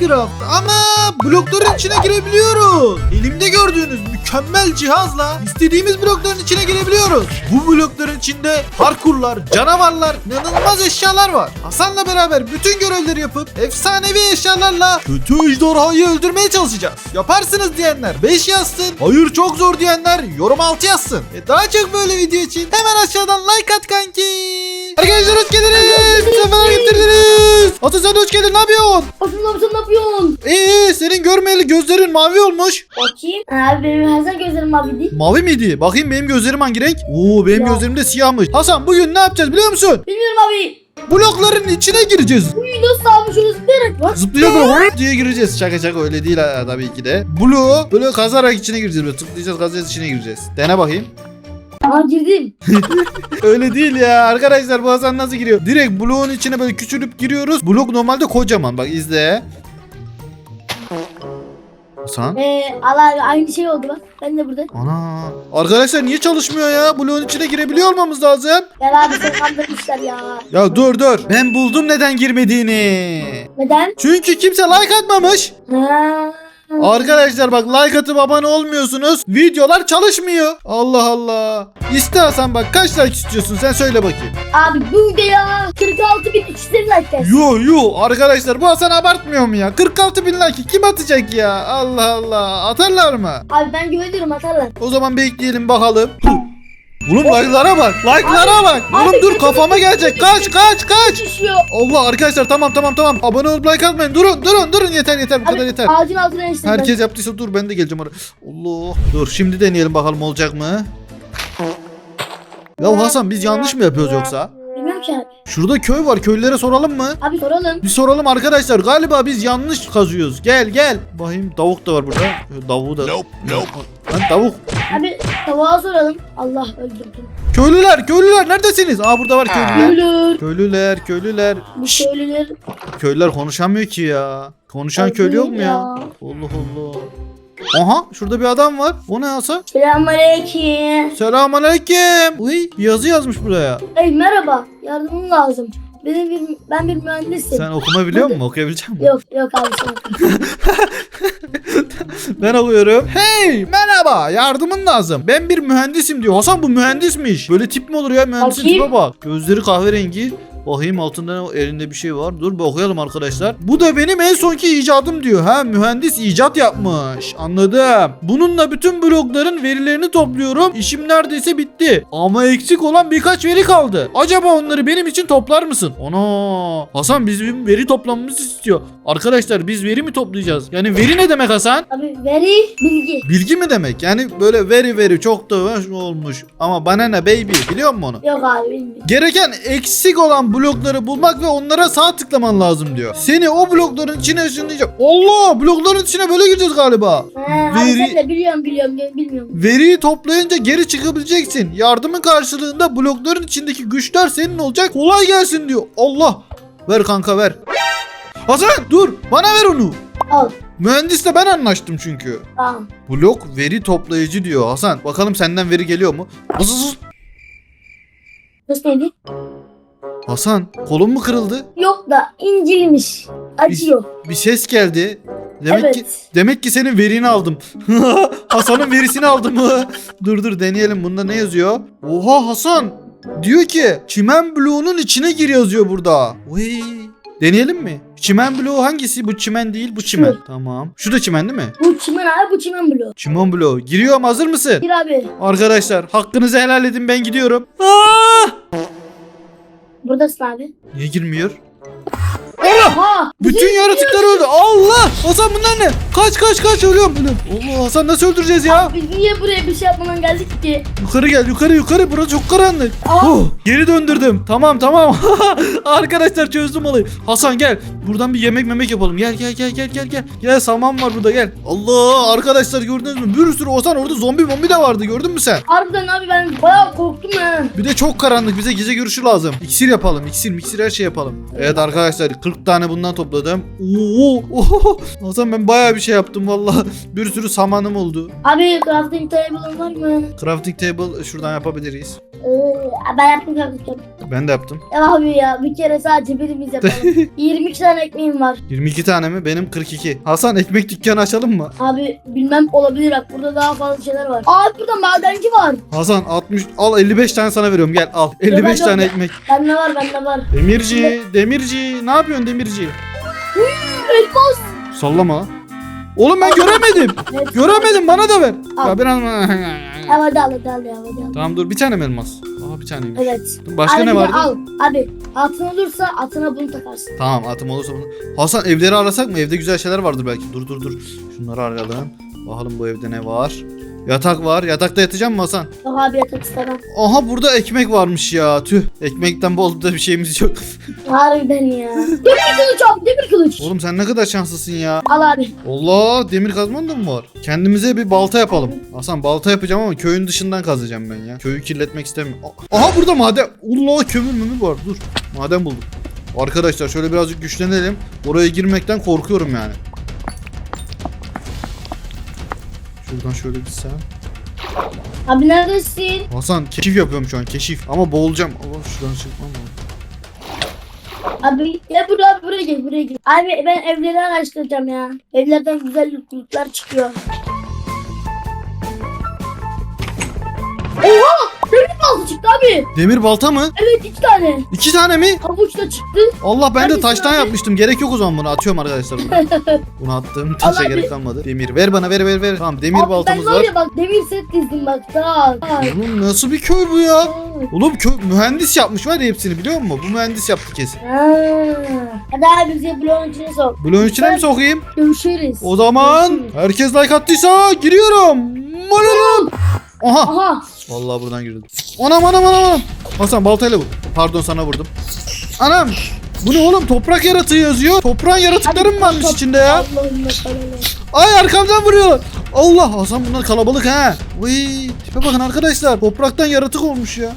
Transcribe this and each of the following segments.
Minecraft ama blokların içine girebiliyoruz. Elimde gördüğünüz mükemmel cihazla istediğimiz blokların içine girebiliyoruz. Bu blokların içinde parkurlar, canavarlar, inanılmaz eşyalar var. Hasan'la beraber bütün görevleri yapıp efsanevi eşyalarla kötü ejderhayı öldürmeye çalışacağız. Yaparsınız diyenler 5 yazsın. Hayır çok zor diyenler yorum 6 yazsın. E daha çok böyle video için hemen aşağıdan like at kanki. Arkadaşlar hoş geldiniz. Sefalar getirdiniz. Hasan sen hoş geldin. Ne yapıyorsun? Abi sen ne yapıyorsun? İyi senin görmeyeli gözlerin mavi olmuş. Bakayım. Abi benim her zaman gözlerim mavi değil. Mavi miydi? Bakayım benim gözlerim hangi renk? Oo benim Ya. gözlerim de siyahmış. Hasan bugün ne yapacağız biliyor musun? Bilmiyorum abi. Blokların içine gireceğiz. Uyu nasıl almış onu zıplayarak bak. Zıplayacağız böyle hop diye gireceğiz. Şaka şaka öyle değil ha, tabii ki de. Bloğu böyle kazarak içine gireceğiz. Böyle tıklayacağız kazacağız içine gireceğiz. Dene bakayım. Aa girdim. Öyle değil ya arkadaşlar bu Hasan nasıl giriyor? Direkt bloğun içine böyle küçülüp giriyoruz. Blok normalde kocaman bak izle. Hasan. Ee, al abi aynı şey oldu bak. Ben de burada. Ana. Arkadaşlar niye çalışmıyor ya? Bloğun içine girebiliyor olmamız lazım. Gel abi seni kandırmışlar ya. Ya dur dur. Ben buldum neden girmediğini. Neden? Çünkü kimse like atmamış. Ha. Arkadaşlar bak like atıp abone olmuyorsunuz. Videolar çalışmıyor. Allah Allah. İste Hasan bak kaç like istiyorsun sen söyle bakayım. Abi bu videoya 46 bin 200 like. Yo yo arkadaşlar bu Hasan abartmıyor mu ya? 46 bin like kim atacak ya? Allah Allah atarlar mı? Abi ben güveniyorum atarlar. O zaman bekleyelim bakalım. Oğlum like'lara bak. Like'lara bak. Oğlum dur kafama gelecek. Kaç kaç kaç. Allah arkadaşlar tamam tamam tamam. Abone olup like atmayın. Durun durun durun yeter yeter bu kadar yeter. ağacın altına işte. Herkes yaptıysa dur ben de geleceğim oraya. Allah. Dur şimdi deneyelim bakalım olacak mı? Ya Hasan biz yanlış mı yapıyoruz yoksa? Abi. Şurada köy var köylülere soralım mı? Abi soralım. Bir soralım arkadaşlar. Galiba biz yanlış kazıyoruz. Gel gel. Bakayım tavuk da var burada. Tavuğu da. Nope, nope. Lan tavuk. Abi tavuğa soralım. Allah öldürdüm. Köylüler köylüler neredesiniz? Aa burada var köylüler. Ölür. Köylüler köylüler. Bu köylüler. köylüler konuşamıyor ki ya. Konuşan köylü yok mu ya? Allah Allah. Aha şurada bir adam var. O ne Hasan? Selamünaleyküm. Selamünaleyküm. Uy bir yazı yazmış buraya. Ey merhaba. Yardımın lazım. Benim bir, ben bir mühendisim. Sen okuma biliyor musun? Okuyabilecek misin? Yok yok abi sen. Ben okuyorum. Hey merhaba yardımın lazım. Ben bir mühendisim diyor. Hasan bu mühendismiş. Böyle tip mi olur ya mühendisin Bakayım. tipe bak. Gözleri kahverengi. Bakayım altında elinde bir şey var. Dur bir okuyalım arkadaşlar. Bu da benim en sonki icadım diyor. Ha mühendis icat yapmış. Anladım. Bununla bütün blokların verilerini topluyorum. İşim neredeyse bitti. Ama eksik olan birkaç veri kaldı. Acaba onları benim için toplar mısın? Ana. Hasan bizim veri toplamamızı istiyor. Arkadaşlar biz veri mi toplayacağız? Yani veri ne demek Hasan? Abi veri bilgi. Bilgi mi demek? Yani böyle veri veri çok da olmuş. Ama bana ne baby biliyor musun onu? Yok abi bilmiyorum. Gereken eksik olan blokları bulmak ve onlara sağ tıklaman lazım diyor. Seni o blokların içine ışınlayacak. Allah blokların içine böyle gireceğiz galiba. Ha, Veri- de biliyorum biliyorum bilmiyorum. Veriyi toplayınca geri çıkabileceksin. Yardımın karşılığında blokların içindeki güçler senin olacak. Kolay gelsin diyor. Allah. Ver kanka ver. Hasan dur bana ver onu. Al. Mühendisle ben anlaştım çünkü. Tamam. Blok veri toplayıcı diyor Hasan. Bakalım senden veri geliyor mu? Vızızız. Nasıl neydi? Hasan kolun mu kırıldı? Yok da incilmiş. Acıyor. Bir ses geldi. Demek evet. ki demek ki senin verini aldım. Hasan'ın verisini aldım. dur dur deneyelim. Bunda ne yazıyor? Oha Hasan. Diyor ki çimen bloğunun içine gir yazıyor burada. Uy. Deneyelim mi? Çimen bloğu hangisi? Bu çimen değil, bu çimen. Tamam. Şu da çimen değil mi? Bu çimen abi bu çimen bloğu. Çimen bloğu. Giriyorum hazır mısın? Bir abi. Arkadaşlar hakkınızı helal edin ben gidiyorum. Aa! Buradasın abi. Niye girmiyor? Oha. Bütün yaratıklar öldü. Allah! Hasan bunlar ne? Kaç kaç kaç ölüyorum ölüyorum. Allah Hasan nasıl öldüreceğiz ya? Biz niye buraya bir şey yapmadan geldik ki? Yukarı gel yukarı yukarı burası çok karanlık. Aa. Oh, geri döndürdüm. Tamam tamam. Arkadaşlar çözdüm olayı. Hasan gel. Buradan bir yemek memek yapalım. Gel gel gel gel gel gel. Gel saman var burada gel. Allah arkadaşlar gördünüz mü? Bir sürü Hasan orada zombi mombi de vardı gördün mü sen? Harbiden abi ben bayağı korktum ya. Bir de çok karanlık bize gece görüşü lazım. İksir yapalım iksir miksir her şey yapalım. Evet arkadaşlar 40 tane bundan topladım. Oo, oo. Hasan ben bayağı bir şey yaptım valla. Bir sürü samanım oldu. Abi crafting table var mı? Crafting table şuradan yapabiliriz. Ee, ben yaptım kardeşim. Ben de yaptım. Ya abi ya bir kere sadece birimiz yapalım. 22 tane ekmeğim var. 22 tane mi? Benim 42. Hasan ekmek dükkanı açalım mı? Abi bilmem olabilir bak burada daha fazla şeyler var. Abi burada madenci var. Hasan 60 al 55 tane sana veriyorum gel al. 55 ben tane ekmek. Bende var bende var. Demirci, demirci. Ne yapıyorsun demirci? Elmas. Sallama. Oğlum ben göremedim. Göremedim bana da ver. Al. Ya biraz Al hadi al al hadi al. Tamam dur bir tane mi elmas? Aa bir taneymiş. Evet. Başka Abi ne vardı? Al. Abi atın olursa atına bunu takarsın. Tamam atım olursa bunu. Hasan evleri arasak mı? Evde güzel şeyler vardır belki. Dur dur dur. Şunları arayalım. Bakalım bu evde ne var. Yatak var. Yatakta yatacağım mı Hasan? Yok abi yatak istemem. Aha burada ekmek varmış ya. Tüh. Ekmekten bol da bir şeyimiz yok. Harbiden ya. demir kılıç abi demir kılıç. Oğlum sen ne kadar şanslısın ya. Al abi. Allah demir kazman da mı var? Kendimize bir balta yapalım. Hasan balta yapacağım ama köyün dışından kazacağım ben ya. Köyü kirletmek istemiyorum. Aha burada maden. Allah kömür mümür var. Dur. Maden buldum. Arkadaşlar şöyle birazcık güçlenelim. Oraya girmekten korkuyorum yani. Şuradan şöyle gitsem. Abi neredesin? Hasan keşif yapıyorum şu an keşif. Ama boğulacağım. Allah şuradan çıkmam lazım. Abi gel buraya buraya gel buraya gel. Abi ben evleri araştıracağım ya. Evlerden güzel lootlar çıkıyor. Balta çıktı abi. Demir balta mı? Evet iki tane. İki tane mi? Havuç da çıktı. Allah ben de taştan abi? yapmıştım. Gerek yok o zaman bunu. Atıyorum arkadaşlar bunu. Bunu attım. Taşa Allah gerek bir- kalmadı. Demir ver bana ver ver ver. Tamam demir abi baltamız ben var var. ya bak demir set dizdim bak. Ol. Oğlum nasıl bir köy bu ya? Oğlum köy mühendis yapmış var ya hepsini biliyor musun? Bu mühendis yaptı kesin. Hadi abi bizi bloğun içine sok. Bloğun içine mi sokayım? Görüşürüz. O zaman herkes like attıysa giriyorum. Malum. Aha. Aha. Vallahi buradan girdim. Anam anam anam anam. Hasan baltayla vur. Pardon sana vurdum. Anam. Bu ne oğlum? Toprak yaratığı yazıyor. Toprağın yaratıkları mı varmış içinde ya? Ay arkamdan vuruyor. Allah Hasan bunlar kalabalık ha. Uy tipe bakın arkadaşlar. Topraktan yaratık olmuş ya.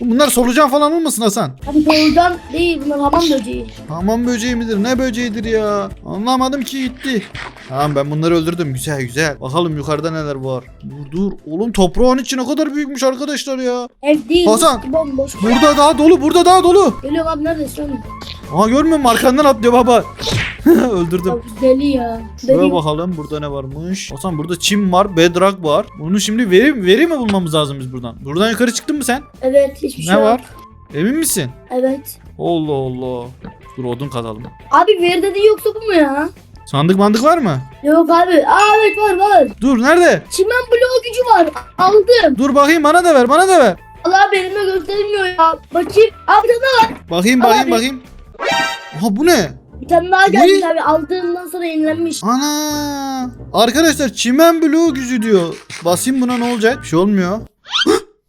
Bunlar solucan falan olmasın Hasan? Abi solucan değil bunlar hamam böceği. Hamam böceği midir? Ne böceğidir ya? Anlamadım ki gitti. Tamam ben bunları öldürdüm. Güzel güzel. Bakalım yukarıda neler var. Dur dur. Oğlum toprağın içi ne kadar büyükmüş arkadaşlar ya. Ev değil. Hasan. Bomboş. Burada daha dolu. Burada daha dolu. Geliyorum abi neredesin? Aha görmüyor musun? Arkandan atlıyor baba. Öldürdüm. Abi deli ya. Şuraya Deli. bakalım burada ne varmış. Hasan burada çim var, bedrock var. Bunu şimdi veri, veri mi bulmamız lazım biz buradan? Buradan yukarı çıktın mı sen? Evet hiçbir şey ne yok. var? Emin misin? Evet. Allah Allah. Dur odun kazalım. Abi veri dediği yoksa bu mu ya? Sandık mandık var mı? Yok abi. Aa evet var var. Dur nerede? Çimen bloğu gücü var. Aldım. Dur bakayım bana da ver bana da ver. Allah benimle göstermiyor ya. Bakayım. Abi tane var. Bakayım bakayım abi. bakayım. Aha bu ne? Bir tane daha geldi Ne? abi. Aldığımdan sonra yenilenmiş. Ana. Arkadaşlar çimen bloğu gücü diyor. Basayım buna ne olacak? Bir şey olmuyor.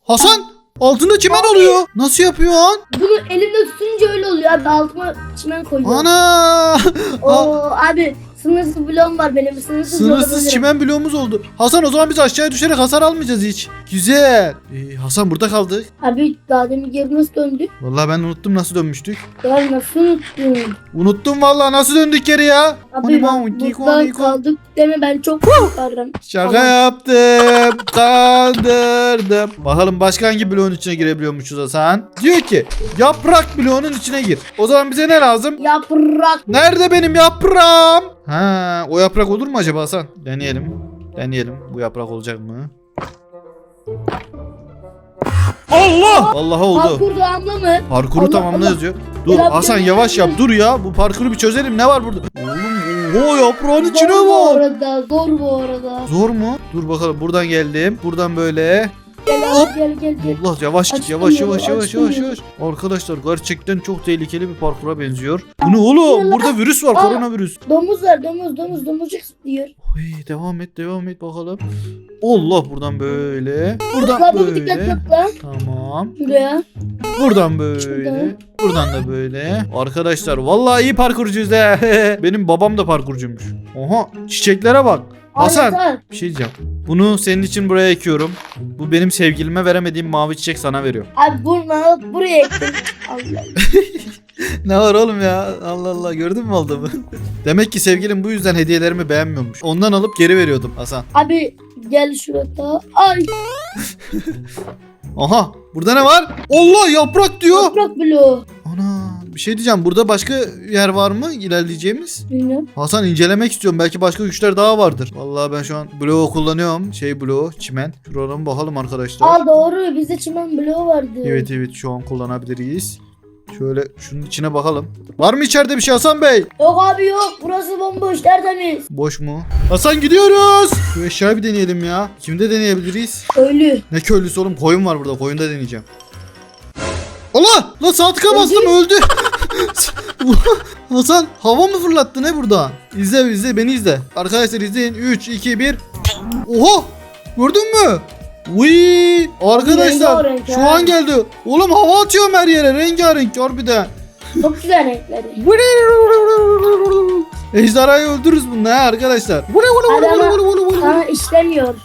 Hasan altında çimen oluyor. Nasıl yapıyorsun? Bunu elimde tutunca öyle oluyor abi. Altıma çimen koyuyorum. Ana. Oo abi sınırsız bloğum var benim. Sınırsız, Sınırsız çimen bloğumuz oldu. Hasan o zaman biz aşağıya düşerek hasar almayacağız hiç. Güzel. Ee, Hasan burada kaldık. Abi daha demin geri nasıl döndük? Vallahi ben unuttum nasıl dönmüştük. Ya nasıl unuttun? Unuttum vallahi nasıl döndük geri ya. Abi Hani burada hani, kaldık deme ben çok korkarım. Şaka Tamam. yaptım. Kandırdım. Bakalım başka hangi bloğun içine girebiliyormuşuz Hasan? Diyor ki yaprak bloğunun içine gir. O zaman bize ne lazım? Yaprak. Nerede benim yaprağım? Ha, o yaprak olur mu acaba Hasan? Deneyelim. Deneyelim. Bu yaprak olacak mı? Allah! Allah'a oldu. Parkur dağımda mı? Parkuru Allah tamamla Allah. yazıyor. Dur Biraz Hasan yavaş yap dur ya. Bu parkuru bir çözelim. Ne var burada? Oğlum oho yaprağın içine Zor bu var. arada. Zor bu arada. Zor mu? Dur bakalım buradan geldim. Buradan böyle. Gel Hop. abi gel gel gel. Allah yavaş git Açtım yavaş yolu, yavaş yavaş açtım yavaş yolu. yavaş. Arkadaşlar gerçekten çok tehlikeli bir parkura benziyor. Bu ne oğlum? Burada virüs var Aa. koronavirüs. Domuz var domuz domuz domuzcuk diyor. Oy, devam et devam et bakalım. Allah buradan böyle. Buradan dikkat böyle. Tamam. Şuraya. Buradan böyle. Şuradan. Buradan da böyle. Arkadaşlar vallahi iyi parkurcuyuz he. Benim babam da parkurcuymuş. Oha çiçeklere bak. Hasan Hasan. bir şey diyeceğim. Bunu senin için buraya ekiyorum. Bu benim sevgilime veremediğim mavi çiçek sana veriyorum. Abi bunu buraya ektim. Allah. Ne var oğlum ya? Allah Allah gördün mü olduğumu? Demek ki sevgilim bu yüzden hediyelerimi beğenmiyormuş. Ondan alıp geri veriyordum Hasan. Abi gel şurada. Ay. Aha burada ne var? Allah yaprak diyor. Toprak bloğu. Ana bir şey diyeceğim. Burada başka yer var mı ilerleyeceğimiz? Bilmiyorum. Hasan incelemek istiyorum. Belki başka güçler daha vardır. Vallahi ben şu an bloğu kullanıyorum. Şey bloğu, çimen. Şuradan bakalım arkadaşlar. Aa doğru bizde çimen bloğu vardı. Evet evet şu an kullanabiliriz. Şöyle şunun içine bakalım. Var mı içeride bir şey Hasan Bey? Yok abi yok burası bomboş tertemiz. Boş mu? Hasan gidiyoruz. Şu eşyayı bir deneyelim ya. Kimde deneyebiliriz? Ölü. Ne köylüsü oğlum? Koyun var burada. Koyunda deneyeceğim. Allah! Lan sağ tıka bastım öldü. Hasan hava mı fırlattı ne burada? İzle izle beni izle. Arkadaşlar izleyin. 3, 2, 1. Oha! Gördün mü? Uy! Arkadaşlar şu an geldi. Oğlum hava atıyorum her yere. Rengarenk harbiden. Çok güzel renkleri. Ejderhayı öldürürüz bununla ha arkadaşlar. Sana işlemiyor.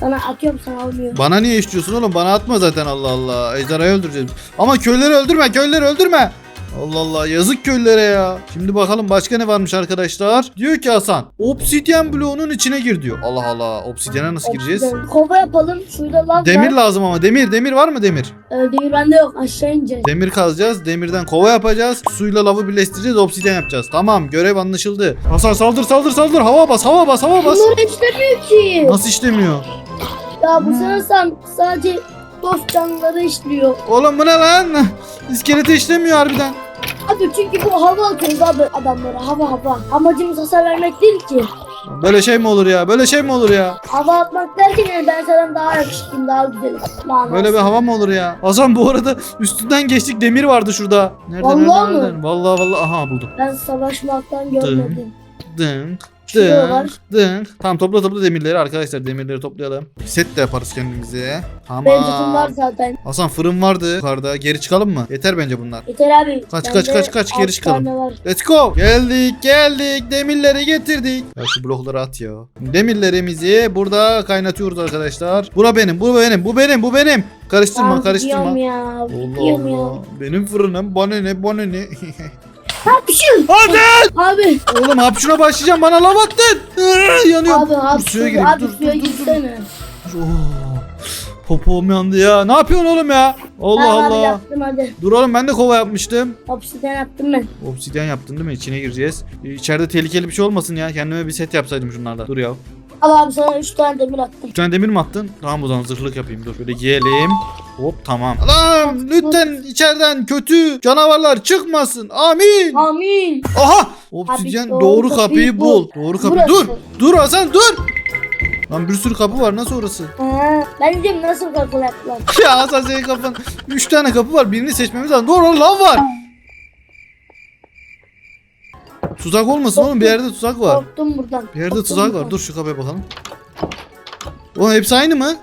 Sana atıyorum sana almıyor. Bana niye istiyorsun oğlum? Bana atma zaten Allah Allah. Ejderhayı öldüreceğiz. Ama köyleri öldürme, köyleri öldürme. Allah Allah yazık köylere ya. Şimdi bakalım başka ne varmış arkadaşlar. Diyor ki Hasan. Obsidyen bloğunun içine gir diyor. Allah Allah. Obsidyene nasıl gireceğiz? Kova yapalım. Şurada lav Demir var. lazım ama. Demir, demir var mı demir? Ee, demir bende yok. Aşağı ineceğiz. Demir kazacağız. Demirden kova yapacağız. Suyla lavı birleştireceğiz. Obsidyen yapacağız. Tamam görev anlaşıldı. Hasan saldır saldır saldır. Hava bas hava bas hava bas. Bunlar işlemiyor ki. Nasıl işlemiyor? Ya bu sanırsam sadece dost canlıları işliyor. Oğlum bu ne lan? İskelete işlemiyor harbiden. Abi çünkü bu hava atıyoruz abi adamlara. Hava hava. Amacımız hasar vermek değil ki. Böyle şey mi olur ya? Böyle şey mi olur ya? Hava atmak derken yani ben senden daha yakışıklıyım, daha güzelim. Manası. Böyle bir hava mı olur ya? Hasan bu arada üstünden geçtik demir vardı şurada. Nerede Vallahi nerede, mi? nerede? Vallahi vallahi aha buldum. Ben savaşmaktan görmedim. Dınk Şurada var. dınk dınk. Tamam topla topla demirleri arkadaşlar demirleri toplayalım. Set de yaparız kendimize. Benim tutun var Tamam. zaten. Hasan fırın vardı yukarıda. Geri çıkalım mı? Yeter bence bunlar. Yeter abi. Kaç, Bende kaç, kaç, kaç, geri altı çıkalım. tane var. Let's go. Geldik geldik demirleri getirdik. Ya şu blokları at ya. Demirlerimizi burada kaynatıyoruz arkadaşlar. Bura benim bu benim bu benim bu benim. Karıştırma Ben karıştırma. gidiyorum ya. Allah Gidiyorum ya. Allah. Benim fırınım bana ne bana ne. Hapşın. Hadi. Abi. Oğlum hapşuna başlayacağım bana laf attın. Yanıyorum. Abi hapşın. suya gireyim, Abi dur, suya dur, dur, dur. Oh. Popom yandı ya. Ne yapıyorsun oğlum ya? Allah Tamam abi Allah. yaptım hadi. Dur oğlum ben de kova yapmıştım. Hapşiden yaptım ben. Obsidyen yaptın değil mi? İçine gireceğiz. İçeride tehlikeli bir şey olmasın ya. Kendime bir set yapsaydım şunlardan. Dur ya. Al abi sana 3 tane demir attım. Bir tane demir mi attın? Tamam o zaman zırhlık yapayım. Dur şöyle giyelim. Hop tamam. Allah'ım lütfen içeriden kötü canavarlar çıkmasın. Amin. Amin. Aha! Obsidyen doğru, doğru kapıyı kapıyı bul. bul. Doğru kapı. Burası. Dur. Dur Hasan dur. Lan bir sürü kapı var nasıl orası? Ha, ben dedim nasıl kakıl yaptılar. ya Hasan senin kafan. Üç tane kapı var birini seçmemiz lazım. Doğru lav var. Tuzak olmasın oğlum bir yerde tuzak var. Korktum buradan. Bir yerde Korktum tuzak var. buradan. Dur şu kapıya bakalım. O hepsi aynı mı?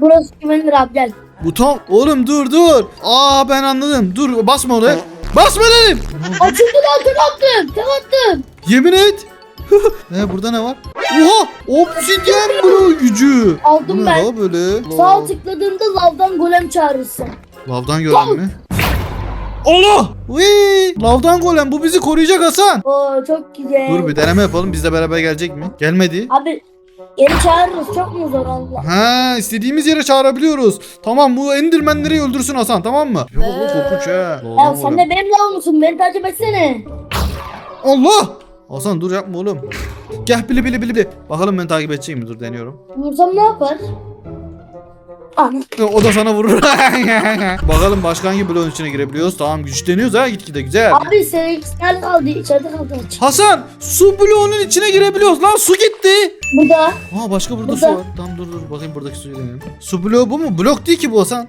Burası güvenilir abi gel. Bu tam oğlum dur dur. Aa ben anladım. Dur basma oraya. Basma dedim. Açıldı lan tek attım. Tek attım. Yemin et. ne burada ne var? Oha! Obsidyen bro gücü. Aldım Bu ne ben. la böyle? Sağ tıkladığımda lavdan golem çağırırsın. Lavdan gören mi? Allah! Vii! Lavdan golem bu bizi koruyacak Hasan. Oo çok güzel. Dur bir deneme yapalım. Bizle beraber gelecek mi? Gelmedi. Abi geri çağırırız çok mu zor Allah. Ha, istediğimiz yere çağırabiliyoruz. Tamam bu Endermenleri öldürsün Hasan tamam mı? Yok bu korkunç ha. Ya Lavdan sen de benim lavımsın beni takip etsene. Allah! Hasan dur yapma oğlum. Gel bili bili bili bili. Bakalım beni takip edecek mi? Dur deniyorum. Vursam ne yapar? O da sana vurur. Bakalım başka hangi bloğun içine girebiliyoruz. Tamam güçleniyoruz ha gitgide güzel. Abi senin nerede kaldı? İçeride kaldı. Hasan su bloğunun içine girebiliyoruz. Lan su gitti. Burada. Aa başka burada, Burada. su var. Tamam dur dur bakayım buradaki suyu deneyelim. Su bloğu bu mu? Blok değil ki bu Hasan.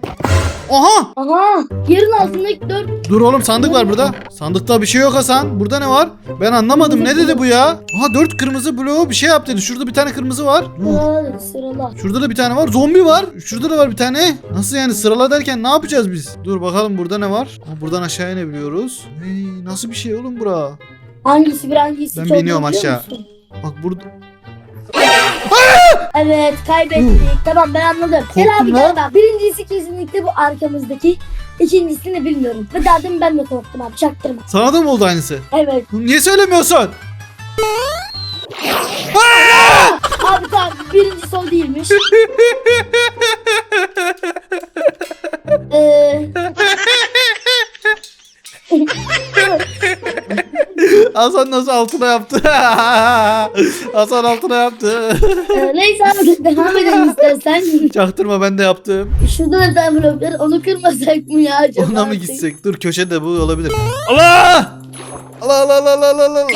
Aha! Aha. Yerin altındaki dört. Dur oğlum sandık var burada. Sandıkta bir şey yok Hasan. Burada ne var? Ben anlamadım. Ne dedi bu ya? Aha dört kırmızı bloğu bir şey yap dedi. Şurada bir tane kırmızı var. Sırala. Şurada da bir tane var. Zombi var. Şurada da var bir tane. Nasıl yani sırala derken ne yapacağız biz? Dur bakalım burada ne var? Aa, buradan aşağı inebiliyoruz. Hey, nasıl bir şey oğlum bura? Hangisi bir hangisi Ben çok biniyorum biliyor aşağı. musun? Bak burada. Evet kaybettik. Tamam ben anladım. Gel Korktun abi lan. gel bak. Birincisi kesinlikle bu arkamızdaki. İkincisini bilmiyorum. Ve daha demin ben de korktum abi çaktırma. Sana da mı oldu aynısı? Evet. Niye söylemiyorsun? Abi tamam birinci sol değilmiş. Ee, Hasan nasıl altına yaptı? Hasan altına yaptı. e, neyse abi devam edelim istersen. Çaktırma ben de yaptım. Şurada da var. Onu kırmasak mı ya acaba? Ona mı gitsek? Dur köşede bu olabilir. Allah! Allah Allah Allah Allah Allah Allah.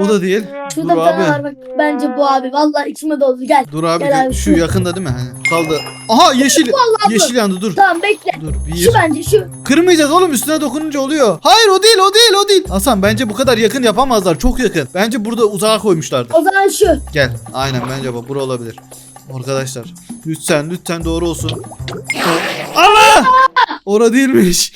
O da değil. Dur Şurada bir tane var abi. bak. Bence bu abi. Vallahi içime doldu. Gel. Dur abi Gel abi. şu yakında değil mi? Hani kaldı. Aha yeşil. Vallahi bu. Yeşil yandı dur. Tamam bekle. Dur bir. Şu bence şu. Kırmayacağız oğlum üstüne dokununca oluyor. Hayır o değil o değil o değil. Hasan bence bu kadar yakın yapamazlar. Çok yakın. Bence burada uzağa koymuşlardır. O zaman şu. Gel. Aynen bence bak bura olabilir. Arkadaşlar lütfen lütfen doğru olsun. Allah! Ora değilmiş.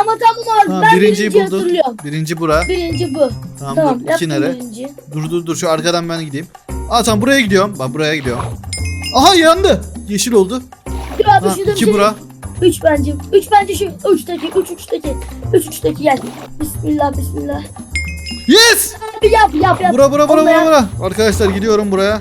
Ama tamam abi. Tamam, ben birinciyi birinciyi hatırlıyorum. Birinci bura. Birinci bu. Tamam, Tamam. dur. İki yaptım nere? birinci. Dur dur dur şu arkadan ben gideyim. Aa tamam buraya gidiyorum. Bak buraya gidiyorum. Aha yandı. Yeşil oldu. Dur abi Ha, şurada bir iki şey. bura. Üç bence. Üç bence şu. Uçtaki. Üç uçtaki. Üç uçtaki gel. Bismillah bismillah. Yes! Abi yap yap yap. Bura bura bura Olmayan- bura bura. Arkadaşlar gidiyorum buraya.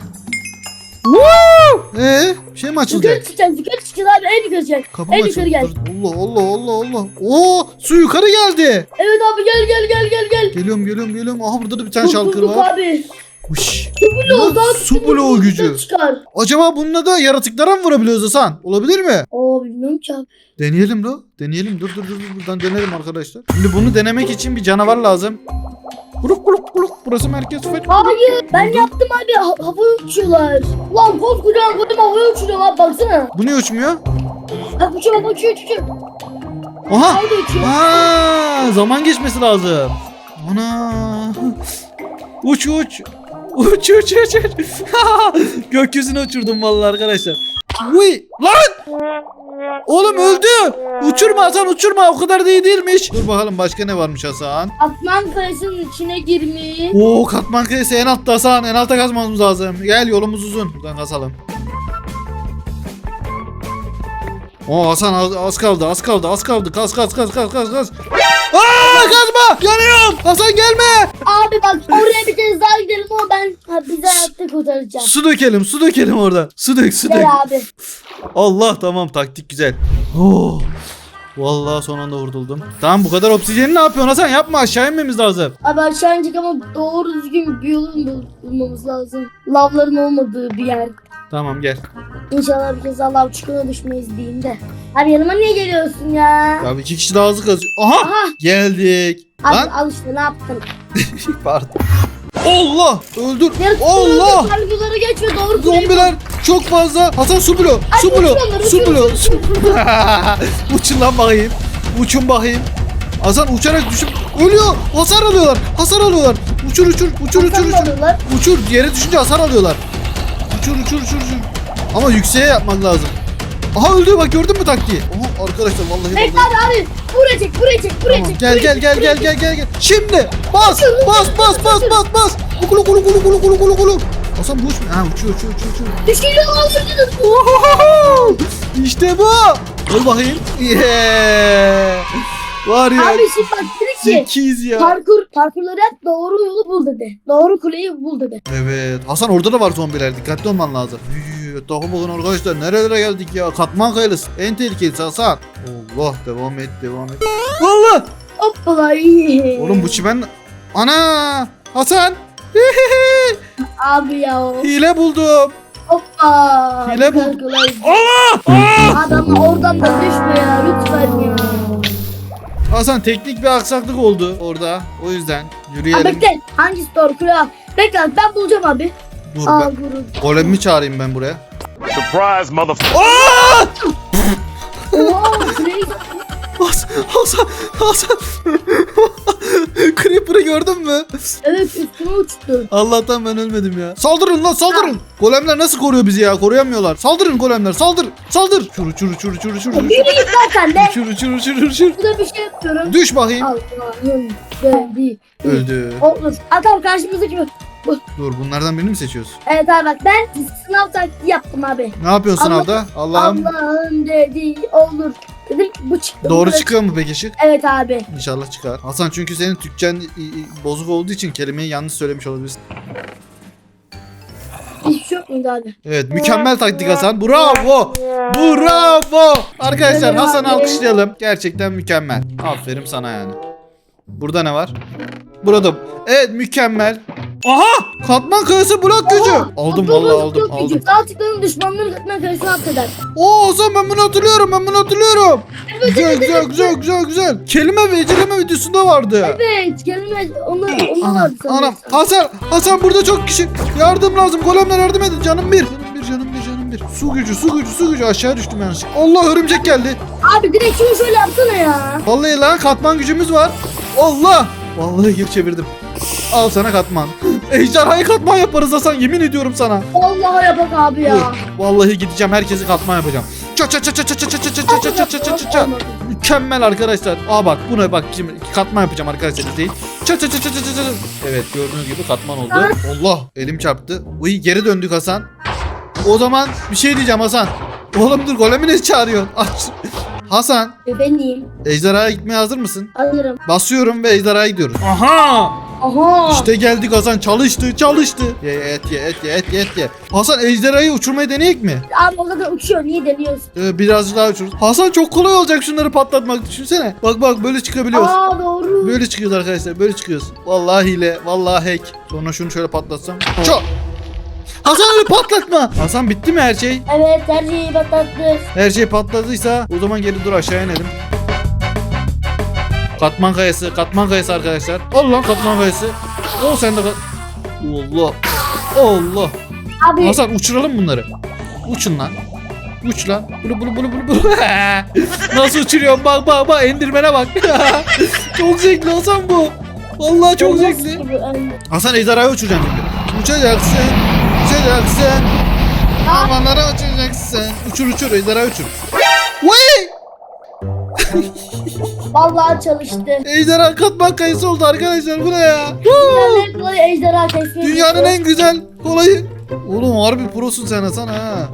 Ee, şey mi Yukarı açılacak? çıkacağız. Yukarı çıkacağız abi. En yukarı çıkacak. Kapı mı En yukarı açıldı? gel. Allah Allah Allah Allah. Oo, su yukarı geldi. Evet abi gel gel gel gel gel. Geliyorum geliyorum geliyorum. Aha burada da bir tane şalkır Kurtulduk var. abi. Huş. Su bloğu Lan, daha su bloğu gücü. Çıkar. Acaba bununla da yaratıklara mı vurabiliyoruz Hasan? Olabilir mi? Oo bilmiyorum ki abi. Deneyelim lo. Deneyelim. Dur dur dur. dur. Buradan deneyelim arkadaşlar. Şimdi bunu denemek için bir canavar lazım. Kuluk kuluk kuluk. Burası merkez fen. Hayır ben yaptım abi ha havaya uçuyorlar. Lan koskocaman kodum havaya uçuyor abi baksana. Bu niye uçmuyor? Bak uçuyor bak uçuyor uçuyor. Aha. Havada uçuyor. Aa, zaman geçmesi lazım. Ana. Uç uç. Uç uç uç uç. Gökyüzüne uçurdum vallahi arkadaşlar. Uy lan. Oğlum öldü. Uçurma Hasan uçurma o kadar da iyi değilmiş. Dur bakalım başka ne varmış Hasan. Atman kayasının içine girmiş. Oo katman kayası en altta Hasan. En alta kazmamız lazım. Gel yolumuz uzun. Buradan kazalım. Oo Hasan az, az kaldı az kaldı az kaldı. Kaz kaz kaz kaz kaz kaz. Aa kazma yanıyorum. Hasan gelme. Abi bak oraya bir kez daha gidelim ama ben ha, bizi hayatta kurtaracağım. Su dökelim su dökelim orada. Su dök su dök. Gel abi. Allah tamam taktik güzel. Oo. Vallahi son anda vurduldum. Tamam bu kadar oksijeni ne yapıyorsun Hasan? Yapma aşağı inmemiz lazım. Abi aşağı inecek ama doğru düzgün bir yolun bul- bulmamız lazım. Lavların olmadığı bir yer. Tamam gel. İnşallah bir kez lav çukuruna düşmeyiz diyeyim de. Abi yanıma niye geliyorsun ya? Ya iki kişi daha hızlı kazıyor. Aha Aha. geldik. Abi Lan al işte ne yaptın? pardon. Allah öldür. Yarısı Allah. öldü, Sargıları geç ve doğru Zombiler çok fazla. Hasan su. Su Hadi bloğu. uçun onları, Su bloğu. uçun, su- Uçun lan bakayım. Uçun bakayım. Hasan uçarak düşüp ölüyor. Hasar alıyorlar. Hasar alıyorlar. Uçur uçur uçur uçur uçur. Uçur yere düşünce hasar alıyorlar. Uçur uçur uçur uçur. Ama yükseğe yapmak lazım. Aha öldü bak gördün mü taktiği? Oha arkadaşlar vallahi Bekle vallahi. abi abi. Buraya çek buraya çek buraya Tamam, çek. gel buraya gel çek, gel buraya gel çek. gel gel gel. Şimdi bas bas bas bas bas bas. Kulu kulu kulu kulu kulu kulu kulu. Hasan bu uç Ha uçuyor uçuyor uçuyor uçuyor. Düşüyor alırdınız. Ohohoho! İşte bu. Dur bakayım. Yeah. Var ya. Abi şimdi bak dedi ki. Zekiyiz ya. Parkur, parkurları yap doğru yolu bul dedi. Doğru kuleyi bul dedi. Evet. Hasan orada da var zombiler. Dikkatli olman lazım. Üy, Daha bakın arkadaşlar nerelere geldik ya. Katman kayalısı. En tehlikelisi Hasan. Allah devam et devam et. Allah. Hoppala. Oğlum bu çimen... Ana. Hasan. Abi ya. Hile buldum. Hoppa. Hile bu. Güzel kolay. Allah. Adam oradan da düşme ya lütfen ya. Hasan teknik bir aksaklık oldu orada. O yüzden Abi yürüyelim. bekle. Hangisi doğru kule al. Bekle abi, ben bulacağım abi. Dur Aa ben. Golemimi çağırayım ben buraya. Surprise, motherfucker. Aa! Oo kuleyi. Hasan, Hasan, Hasan. Creeper'ı gördün mü? Evet üstüme uçtu. Allah'tan ben ölmedim ya. Saldırın lan saldırın. Golemler nasıl koruyor bizi ya? Koruyamıyorlar. Saldırın golemler saldır. Saldır. Çuru çuru çuru çuru çuru. Yürü git lan sen de. Çuru çuru çuru çuru. Burada bir şey yapıyorum. Düş bakayım. Allah'ım. Öldü. Olur. Adam karşımızdaki bu. Dur bunlardan birini mi seçiyoruz? Evet abi bak ben sınav taktiği yaptım abi. Ne yapıyorsun Allah- sınavda? Allah'ım. Allah'ım dedi olur. Dedim bu çıktı. Doğru bu çıkıyor mu peki şık? Evet abi. İnşallah çıkar. Hasan çünkü senin Türkçen i- i- bozuk olduğu için kelimeyi yanlış söylemiş olabilirsin. Biz şu mıydı abi? Evet mükemmel taktik Hasan. Bravo. Bravo. Arkadaşlar Ederim Hasan'ı abi. alkışlayalım. Gerçekten mükemmel. Aferin sana yani. Burada ne var? Burada. Evet mükemmel. Aha! Katman kayası blok gücü. Oha, Aldım vallahi aldım yok aldım. gücü. Sağ tıklanın düşmanların katına kayısını affeder. Oo Hasan ben bunu hatırlıyorum ben bunu hatırlıyorum. Güzel güzel güzel güzel güzel. Kelime ve eceleme videosunda vardı. Evet kelime onlar onlar Anam vardı anam. Hasan Hasan burada çok kişi yardım lazım golemler yardım edin canım bir canım bir canım bir canım bir su gücü su gücü su gücü aşağı düştüm yanlışlıkla Allah örümcek geldi Abi direkt şunu şöyle yapsana ya. vallahi lan katman gücümüz var Allah vallahi gir çevirdim al sana katman ejderhayı katman yaparız Hasan yemin ediyorum sana Vallahi yapak abi ya. Dur, vallahi gideceğim herkesi katman yapacağım ça ça ça ça ça ça ça ça ça ça ça ça ça ça Olmadı. Mükemmel arkadaşlar. Aa bak buna bak şimdi katman yapacağım arkadaşlar izleyin. Çat çat çat çat çat çat. Evet gördüğünüz gibi katman oldu. Allah elim çarptı. Uy geri döndük Hasan. O zaman bir şey diyeceğim Hasan. Oğlum dur golemi ne çağırıyorsun? Aç. Hasan E, Ben iyiyim. ejderhaya gitmeye hazır mısın? Alırım. Basıyorum ve ejderhaya gidiyoruz. Aha! Aha. İşte geldik Hasan çalıştı çalıştı. Ye ye, et ye et ye et ye et ye. Hasan ejderhayı uçurmayı deneyek mi? Abi o kadar uçuyor niye deniyorsun? Ee, birazcık daha uçururuz. Hasan çok kolay olacak şunları patlatmak düşünsene. Bak bak böyle çıkabiliyoruz. Aa doğru. Böyle çıkıyoruz arkadaşlar. Böyle çıkıyoruz. Vallahi hile. Vallahi hack. Sonra şunu şöyle patlatsam. Çok. Hasan öyle patlatma. Hasan bitti mi her şey? Evet her şeyi patlattık. Her şey patladıysa o zaman geri dur aşağı inelim. Katman kayası. Katman kayası arkadaşlar. Allah katman kayası. O sen de kat... Allah. Allah. Abi Hasan uçuralım bunları. Uçun lan. Uç lan. Bulu bulu bulu bulu bulu. Nasıl uçuruyorum bak bak bak endirmene bak. çok zevkli Hasan bu. Vallahi çok zevkli. Hasan ejderhayı uçuracaksın şimdi. Uçacaksın. Uçacaksın. Havanlara uçacaksın. Uçur uçur ejderhayı uçur. Vay! Vallahi çalıştı. Ejderha katman kayısı oldu arkadaşlar bu ne ya? Dünyanın en kolay ejderha kesmeyi. Dünyanın en güzel kolayı. Oğlum harbi prosun sen Hasan ha.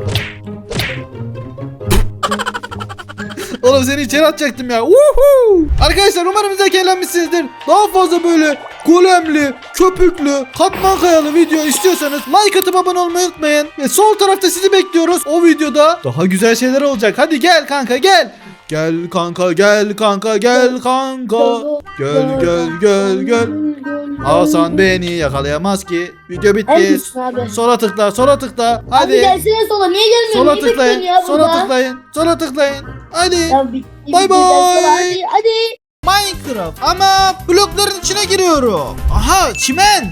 Oğlum seni içeri atacaktım ya. Woohoo! Arkadaşlar umarım zevk eğlenmişsinizdir. Daha fazla böyle golemli, köpüklü, katman kayalı video istiyorsanız like atıp abone olmayı unutmayın. Ve sol tarafta sizi bekliyoruz. O videoda daha güzel şeyler olacak. Hadi gel kanka gel. Gel kanka gel kanka gel kanka. Gel gel gel gel. Hasan beni yakalayamaz ki. Video bitti. Abi? Sola tıkla, sola tıkla. Abi Hadi. gelsene sola niye gelmiyorsun? Sola Niye tıklayın. ya Sola tıklayın. Sola tıklayın. Hadi. Bay bay. Hadi hadi. Minecraft ama blokların içine giriyorum. Aha çimen.